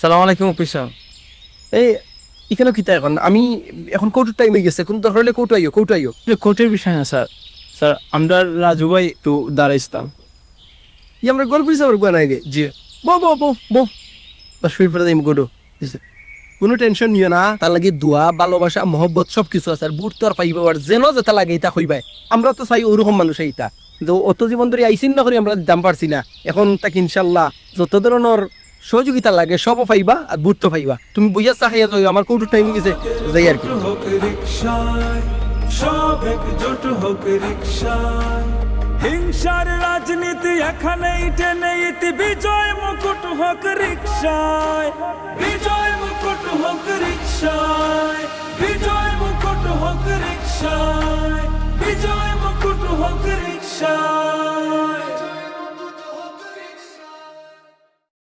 সালাম আলাইকুম অফিসার। এই এখানে কিতা এখন? আমি এখন কৌটুর টাইম হয়ে গেছে কোন দরকার হলে কৌটু আইও কৌটু আইও। কোর্টের বিষয় না স্যার। স্যার আমরা রাজু ভাই একটু দাঁড়াইছিলাম ই আমরা গল্প হিসাবে বানাই রে জি। বো বো বো বো। বা শুয়ে পড়ে যাইম গোডো কোনো টেনশন নিও না তার লাগে দোয়া ভালোবাসা মহব্বত সব কিছু আছে আর বুট তো আর পাইবা আর যেন যেটা লাগে এটা হইবাই। আমরা তো চাই ওরকম মানুষ এইটা তো অত জীবন ধরে আইসিন না করে আমরা দাম পারছি না। এখন তাকে ইনশাল্লাহ যত ধরনের সহযোগিতা লাগে সব পাইবা আর বুট তো পাইবা। তুমি বুঝা সাহায্য যাই আমার কৌটু টাইম গেছে, যাই আর কি। সব একজোট হোক রিক্সায় হিংসার রাজনীতি এখানেই টেনে ইতি, বিজয় মুকুট হোক রিক্সায় বিজয় মুকুট হোক রিক্সায় বিজয় মুকুট হোক রিক্সায় বিজয় মুকুট হোক রিক্সায়